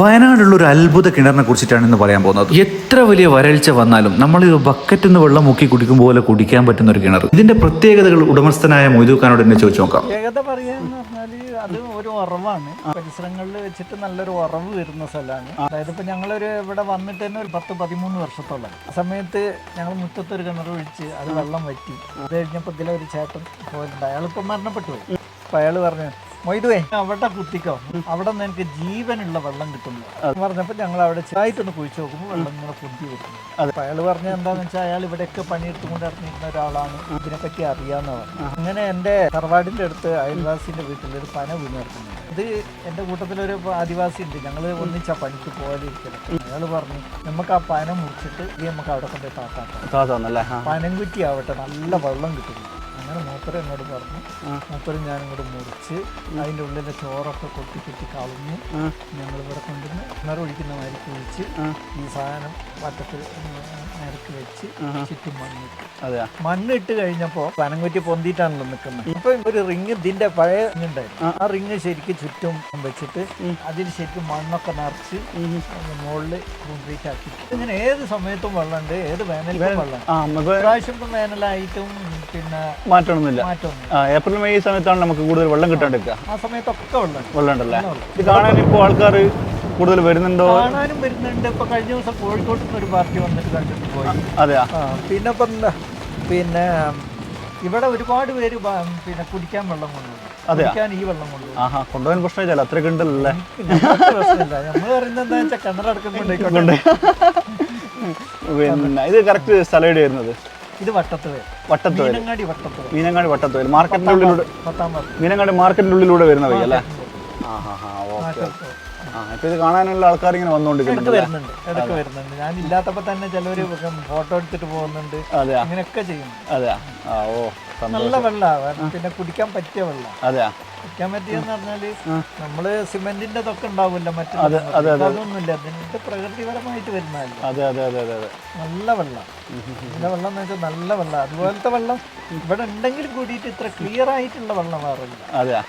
വയനാടുള്ള ഒരു അത്ഭുത കിണറിനെ കുറിച്ചിട്ടാണ് ഇന്ന് പറയാൻ പോകുന്നത്. എത്ര വലിയ വരൾച്ച വന്നാലും നമ്മൾ ഈ ബക്കറ്റിൽ നിന്ന് വെള്ളം മുക്കി കുടിക്കും പോലെ കുടിക്കാൻ പറ്റുന്ന ഒരു കിണർ ഇതിന്റെ പ്രത്യേകതകൾ ഉടമസ്ഥനായ മൊയ്തുഖാനോട് എന്നെ ചോദിച്ചു നോക്കാം. പ്രത്യേകത പറയാന്ന് പറഞ്ഞാൽ അത് ഒരു ഉറവാണ്. പരിസരങ്ങളിൽ വെച്ചിട്ട് നല്ലൊരു ഉറവ് വരുന്ന സ്ഥലമാണ്. അതായത് ഇപ്പൊ ഞങ്ങളൊരു ഇവിടെ വന്നിട്ട് തന്നെ ഒരു പത്ത് പതിമൂന്ന് വർഷത്തോളം ആ സമയത്ത് ഞങ്ങൾ മുറ്റത്തൊരു കിണർ ഒഴിച്ച് അത് വെള്ളം വറ്റി. അത് കഴിഞ്ഞപ്പോൾ ഇതിലെ ഒരു ചേട്ടൻ പോയിട്ടുണ്ട്. അയാളിപ്പം മരണപ്പെട്ടു പോയി. അപ്പൊ അയാൾ പറഞ്ഞു മൊയ്തുവേ അവിടെ കുത്തിക്കോ. അവിടെ നിന്ന് എനിക്ക് ജീവനുള്ള വെള്ളം കിട്ടുന്നു. പറഞ്ഞപ്പോൾ ഞങ്ങൾ അവിടെ ചെറുതായിട്ടൊന്ന് കുഴിച്ചു നോക്കുമ്പോൾ വെള്ളം ഇങ്ങനെ പൊന്തി വരുന്നു അപ്പൊ അയാൾ പറഞ്ഞ എന്താന്ന് വെച്ചാൽ അയാൾ ഇവിടെയൊക്കെ പണിയെടുത്തുകൊണ്ട് ഇറങ്ങിയിരുന്ന ഒരാളാണ്. ഇതിനെപ്പറ്റി അറിയാന്ന് പറഞ്ഞു. അങ്ങനെ എന്റെ തറവാടിന്റെ അടുത്ത് അയൽവാസിന്റെ വീട്ടിൽ ഒരു പന വീണ് കിടക്കുന്നുണ്ട് ഇത് എന്റെ കൂട്ടത്തിലൊരു ആദിവാസി ഉണ്ട്. ഞങ്ങൾ ഒന്നിച്ചാ പണിക്ക് പോകാതിരിക്കണം അയാൾ പറഞ്ഞു നമുക്ക് ആ പന മുറിച്ചിട്ട് ഇത് നമുക്ക് അവിടെ കൊണ്ടുപോയി താത്താക്കാം. പനം കുറ്റി പനംകുറ്റി ആവട്ടെ നല്ല വെള്ളം കിട്ടുന്നു. അങ്ങനെ മൂപ്പരെ എന്നോട് പറഞ്ഞു. മൂപ്പരും ഞാൻ ഇങ്ങോട്ട് മുറിച്ച് അതിന്റെ ഉള്ളിലെ ചോറൊക്കെ കൊട്ടി കൊട്ടി കളഞ്ഞ് ഞങ്ങൾ ഇവിടെ കൊണ്ടുവന്ന് കിണറൊഴിക്കുന്ന മാതിരി കുഴിച്ച് ഈ സാധനം വട്ടത്തിൽ നിരക്ക് വെച്ച് ചുറ്റും മണ്ണിട്ട്. അതെ മണ്ണിട്ട് കഴിഞ്ഞപ്പോൾ പനംകുറ്റി പൊന്തിയിട്ടാണല്ലോ നിൽക്കുന്നത്. ഇപ്പൊ ഒരു റിങ് ഇതിന്റെ പഴയ ഉണ്ടായിരുന്നു. ആ. റിങ് ശരിക്കും ചുറ്റും വെച്ചിട്ട് അതിൽ ശരിക്കും മണ്ണൊക്കെ നിറച്ച് മുകളിൽ കോൺക്രീറ്റ് ആക്കി ഇങ്ങനെ ഏത് സമയത്തും വെള്ളമുണ്ട് ഏത് വേനലിലും വെള്ളം പ്രാവശ്യം ഇപ്പം വേനലായിട്ടും പിന്നെ മാറ്റണമെന്നില്ല ഏപ്രിൽ മെയ് സമയത്താണ് നമുക്ക് കൂടുതൽ വെള്ളം കിട്ടാണ്ടിരിക്കുക. ആ സമയത്തൊക്കെ വെള്ളം വെള്ളം ഉണ്ടല്ലേ? ഇത് കാണാൻ ഇപ്പോൾ ആൾക്കാർ കൂടുതൽ വരുന്നുണ്ടോ? കാണാനും വരുന്നുണ്ട്. ഇപ്പൊ കഴിഞ്ഞ ദിവസം കോഴിക്കോട്ട് നിന്ന് ഒരു പാർട്ടി വന്നിട്ട് കണ്ടിട്ട് പോയി. അതെയാ? പിന്നെ ഇപ്പം പിന്നെ ഇവിടെ ഒരുപാട് പേര് ബ- പിന്നെ കുടിക്കാൻ വെള്ളം കൊണ്ടുപോകും അതെയോ? കുടിക്കാൻ ഈ വെള്ളം കൊണ്ടുപോകും ആഹാ കൊണ്ടുപോകാൻ പ്രശ്നമില്ല. അത്രയൊക്കെ ഉണ്ടല്ലേ ഞങ്ങൾക്ക് പ്രശ്നമില്ല. നമ്മൾ പറയുന്നത് എന്താ വെച്ചാൽ കിണറടക്കുമ്പോണ്ടേക്കോട്ടെ പിന്നെ ഇത് കറക്റ്റ് സ്ഥലം എവിടെ വരുന്നത് ഇത് വട്ടത്ത് പേര് മീനങ്ങാടി വട്ടത്ത് പേര് മീനങ്ങാടി വട്ടത്ത് വരും മാർക്കറ്റിന്റെ ഉള്ളിലൂടെ പത്താം പാർട്ടി മീനങ്ങാടി മാർക്കറ്റിന്റെ ഉള്ളിലൂടെ വരുന്ന വഴി അല്ലേ ആ ഹാ ഹാ ഓക്കെ. ഇപ്പൊ ഇത് കാണാനുള്ള ആൾക്കാർ ഇങ്ങനെ വന്നുകൊണ്ടിരിക്കുന്നുണ്ട് വരുന്നുണ്ട് ഇടയ്ക്ക് വരുന്നുണ്ട്. ഞാൻ ഇല്ലാത്തപ്പോ തന്നെ ചിലവര് ഫോട്ടോ എടുത്തിട്ട് പോകുന്നുണ്ട്. അതെ അങ്ങനെയൊക്കെ ചെയ്യുന്നു അതെ ആ ഓ നല്ല വെള്ളമാണ് പിന്നെ കുടിക്കാൻ പറ്റിയ വെള്ളം. അതെയാ? കുടിക്കാൻ പറ്റിയെന്ന് പറഞ്ഞാൽ നമ്മൾ സിമെന്റിന്റെ തൊക്കെ ഉണ്ടാവില്ല മറ്റേ അതെ, അതെ, അതെ. അതൊന്നുമില്ല ഇതിന്റെ പ്രകൃതിപരമായിട്ട് വരുന്നതല്ല. അതെ അതെ അതെ അതെ അതെ. നല്ല വെള്ളം. നല്ല വെള്ളം എന്ന് വെച്ചാൽ നല്ല വെള്ളം. അതുപോലത്തെ വെള്ളം ഇവിടെ ഉണ്ടെങ്കിൽ കൂടിയിട്ട് ഇത്ര ക്ലിയർ ആയിട്ടുള്ള വെള്ളം വേറില്ല അതെയാ?